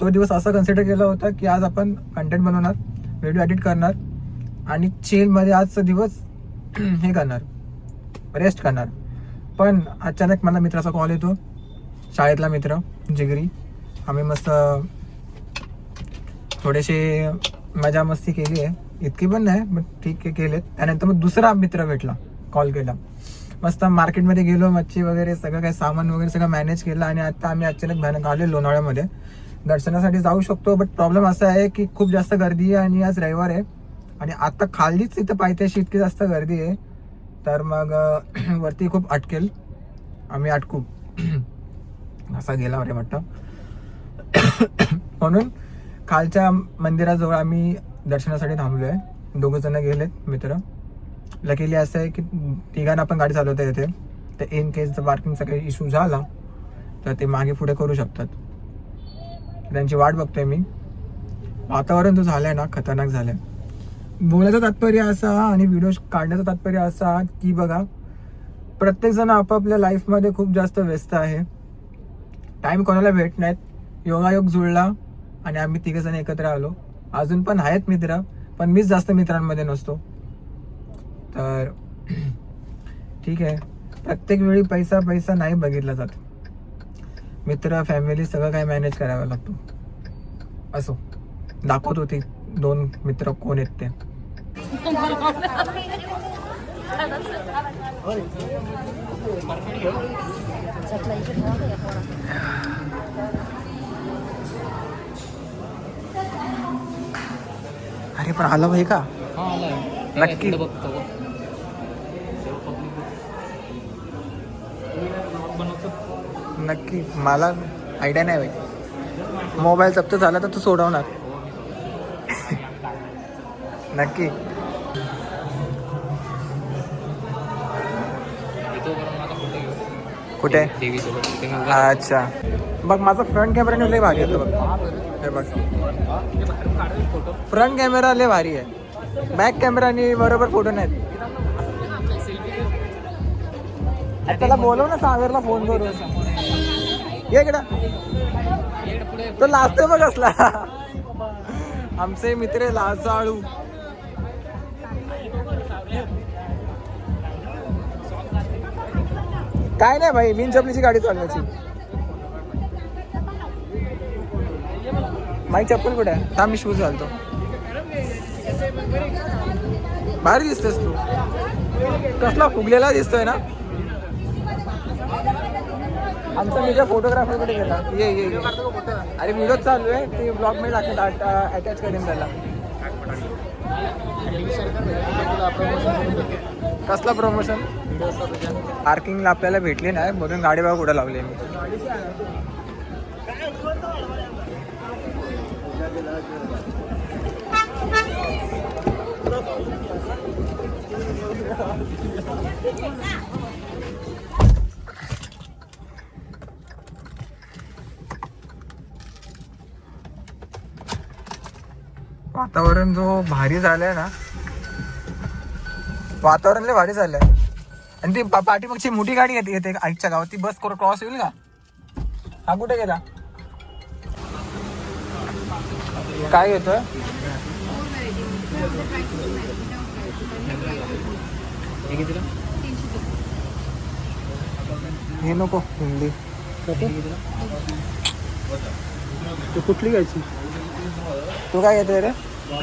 तो दिवस असा कन्सिडर केला होता की आज आपण कंटेंट बनवणार व्हिडिओ एडिट करणार आणि चिलमध्ये आजचा दिवस हे करणार रेस्ट करणार. पण अचानक मला मित्राचा कॉल येतो शाळेतला मित्र जिगरी. आम्ही मस्त थोडेसे मजा मस्ती केली आहे. इतकी पण नाही पण ठीक आहे केलेत. त्यानंतर मग दुसरा मित्र भेटला कॉल केला. मस्त मार्केटमध्ये गेलो मच्छी वगैरे सगळं काही सामान वगैरे सगळं मॅनेज केलं आणि आता आम्ही अचानक भयानक आले लोणावळ्यामध्ये. दर्शनासाठी जाऊ शकतो बट प्रॉब्लेम असा आहे की खूप जास्त गर्दी आहे आणि आज रविवार आहे. आणि आता खालीच इथं पायथ्याशी इतकी जास्त गर्दी आहे तर मग वरती खूप अटकेल. आम्ही अटकू. असा गेला अरे वाटतं. म्हणून खालच्या मंदिराजवळ आम्ही दर्शनासाठी थांबलो आहे. दोघं जण गेलेत मित्र. लकीली असं आहे की तिघांना आपण गाडी चालवता येते. तर इन केस जर पार्किंगचा काही इशू झाला तर ते मागे पुढे करू शकतात. त्यांची वाट बघतोय मी. वातावरण जो झालंय ना खतरनाक झालंय. बोलायचं तात्पर्य असा आणि व्हिडिओ काढण्याचं तात्पर्य असा की बघा प्रत्येक जण आपापल्या लाईफमध्ये खूप जास्त व्यस्त आहे. टाईम कोणाला भेट नाहीत. योगायोग जुळला आणि आम्ही तिघ जण एकत्र आलो. अजून पण आहेत मित्र पण मीच जास्त मित्रांमध्ये नसतो. तर ठीक आहे. प्रत्येक वेळी पैसा पैसा नाही बघितला जात. मित्र फॅमिली सगळं काय मॅनेज करावं लागतो. असो. दाखवत होती दोन मित्र कोण आहेत ते. अरे पण आलं भाई का? हा नक्की. बघतो. नक्की. मला आयडिया नाही भाई मोबाईल जप्त झाला तर तू सोडवणार. नक्की. कुठे? अच्छा. बघ माझा फ्रंट कॅमेराने लय भारी येतो बघ. हे बघ. फ्रंट कॅमेरा लय भारी आहे. बॅक कॅमेराने बरोबर फोटो नाहीत. त्याला बोलव ना सागरला फोन करून. ये इकडं. तो लाजतोय बघ असला. आमचे मित्र लाजाळू काय नाही भाई बिन चपलीची गाडी चालवायची. माई चप्पल कुठे आहे? थांब मी शूज घालतो. भारी दिसतोस तू. कसला फुगलेला दिसतोय ना? आमचा मित्र फोटोग्राफरकडे गेला. ये ये अरे व्हिडिओ चालू आहे. ते ब्लॉगमध्ये टाकत अटॅच करेन त्याला. कसला प्रमोशन पार्किंगला आपल्याला भेटली नाही. म्हणून गाडी बाबा कुठं लावली मी. वातावरण जो भारी झालंय ना वातावरण लय भारी झालंय. आणि ती पाठीमागची मोठी गाडी येते येते आईच्या गावात. ती बस क्रॉस होईल का? हा कुठे गेला? काय येतोय हे नको हिंदी? तू कुठली घ्यायची तू काय येतोय रे? हे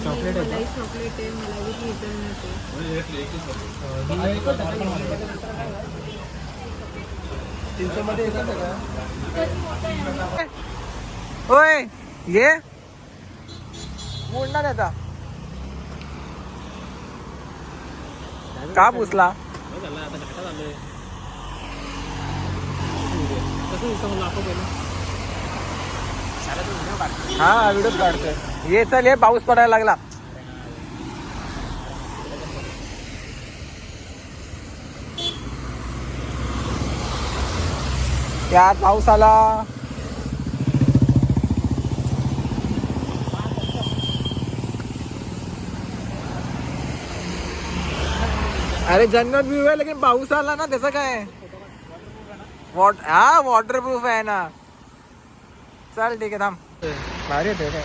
चॉकलेट आहे मलाई चॉकलेट आहे मला विथ हेझलनट आहे होय ये? मोडणार आता का पुसला काय झालं आता घाटा झालंय कसं दिसतं मला दाखव पहिलं हा व्हिडिओ काढतोय ये चल, ये पाऊस पडायला लागला यार पाऊस आला अरे जन्नत व्यू आहे लेकिन पाऊस आला ना त्याचं काय वॉट हा वॉटरप्रूफ आहे ना। चल ठीक आहे थांब. भारी येते काय?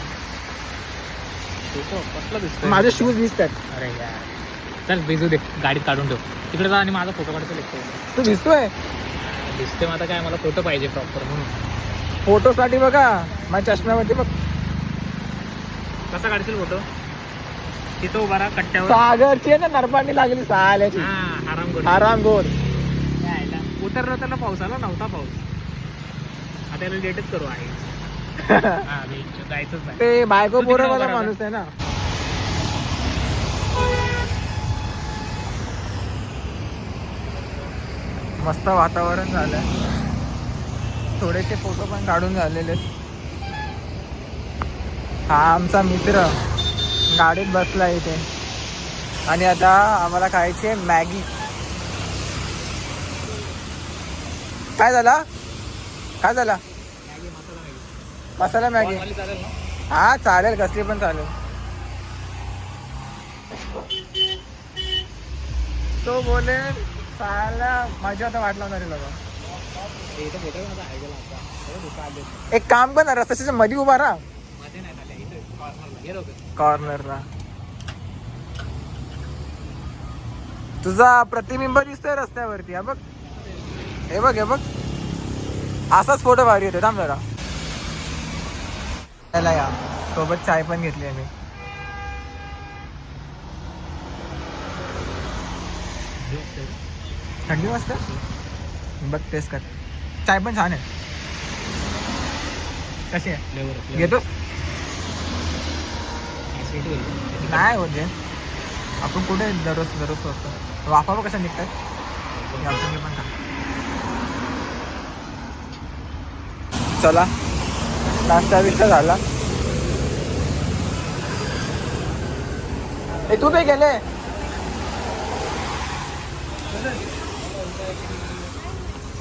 कसला माझे शूज दिसतात अरे यार. चल भिजू दे गाडीत काढून ठेव. तिकडे जा आणि माझा फोटो काढतो लेखतो तू दिसतोय? दिसते मग आता काय मला फोटो पाहिजे प्रॉपर म्हणून. फोटो साठी बघा माझ्या चष्म्यावरती बघ. कसा काढशील फोटो तिथं उभा राहा कट्ट्यावर. सागरची आहे ना नरपाणी लागली साल्याची. हा आराम करू आराम गोर यायला. उतरलं त्याला पाऊस आला नव्हता पाऊस. आता याला लेटच करू आहे. जायचंच नाही. ते बायको तू तिकडे पोरं उभा वाला राहा. माणूस आहे ना. मस्त वातावरण झालंय. थोडेसे फोटो पण काढून झालेले. हा आमचा मित्र गाडीत बसला इथे. आणि आता आम्हाला खायची आहे मॅगी. काय झाला? काय झाला? मसाला मॅगी. ना? हा चालेल कसली पण चालेल. तो बोले साला माझ्या आता. वाट लावणारे लोक माझा. एक काम पण रस्त्याच्या मध्ये उभा राहा. कॉर्नरला तुझा प्रतिबिंब दिसतोय रस्त्यावरती. हा बघ. हे बघ हे बघ. असाच फोटो भारी येतो थांब जरा. त्याला या. सोबत चाय पण घेतली आहे मी. थंडी वाजता? बघ टेस्ट कर. चाय पण छान आहे. कशी आहे. घेतो. नाही म्हणजे आपण कुठे दररोज दररोज असतो वाफा कशा निघतात. पण. चला. नाश्ता बिस्टा झाला. ए तू पे गेले.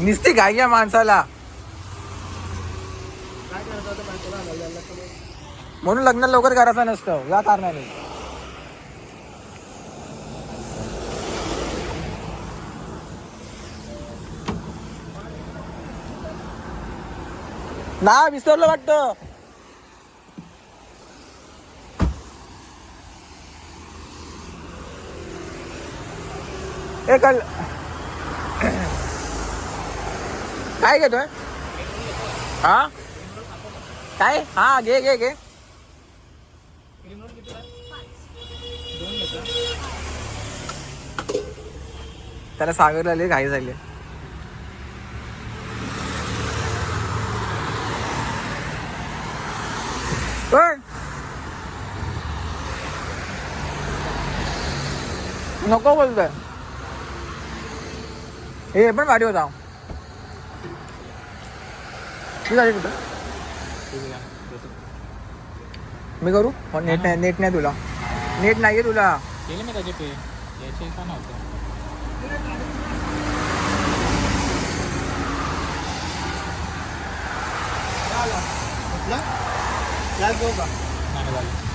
निस्ती घाई या माणसाला. म्हणून लग्न लवकर करायचं नसतं. या कारणाने. ना विसरलं वाटतं. कल काय घेतोय हा? काय? हा घे घे घे. त्याला सागरला लय घाई झाली पण नको बोलतोय. हे पण भारी होता. झाली कुठं? आहे. मी करू? हो, नेट नाही. नेट नाही तुला. नेट नाहीये तुला. केले मी त्याचे पे. याचे का नव्हतं? नाही झालं.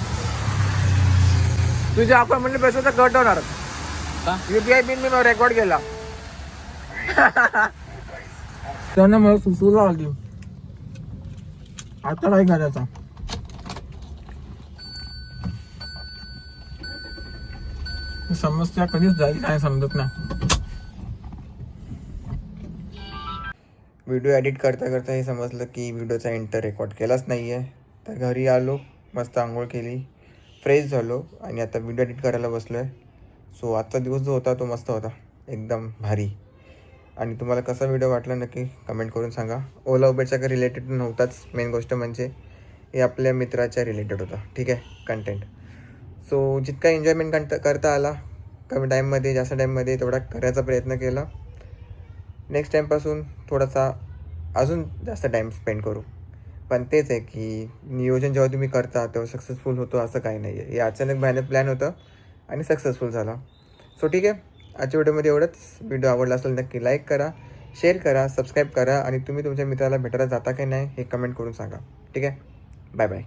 तुझे आपण म्हणले पैसे तर कट होणार. का? युपीआय पिन मी रेकॉर्ड केला. त्यांना मला सुचवलं आली आता काय करायचं. समस्या कधीच जाईल काय समजत नाही. व्हिडिओ एडिट करता करता हे समजलं की व्हिडिओचा एंटर रेकॉर्ड केलाच नाही आहे तर घरी आलो मस्त आंघोळ केली फ्रेश झालो आणि आता व्हिडिओ एडिट करायला बसलो आहे सो आजचा दिवस जो होता तो मस्त होता. एकदम भारी. आणि तुम्हाला कसा व्हिडिओ वाटला नक्की कमेंट करून सांगा. ओला उबेरच्या काही रिलेटेड नव्हताच. मेन गोष्ट म्हणजे हे आपल्या मित्राच्या रिलेटेड होता. ठीक आहे? कंटेंट सो जितका एन्जॉयमेंट कंट करता आला कमी टाईममध्ये जास्त टाईममध्ये तेवढा करायचा प्रयत्न केला. नेक्स्ट टाईमपासून थोडासा अजून जास्त टाईम स्पेंड करू. पण तेच आहे की नियोजन जेव्हा तुम्ही करता तेव्हा सक्सेसफुल होतो असं काही नाही आहे हे अचानक भयानक प्लॅन होतं. आणि सक्सेसफुल झाला. सो ठीक आहे. आजच्या व्हिडिओमध्ये एवढंच. व्हिडिओ आवडला असेल नक्की लाईक करा शेअर करा सबस्क्राईब करा आणि तुम्ही तुमच्या मित्राला भेटायला जाता की नाही हे कमेंट करून सांगा. ठीक आहे? Bye bye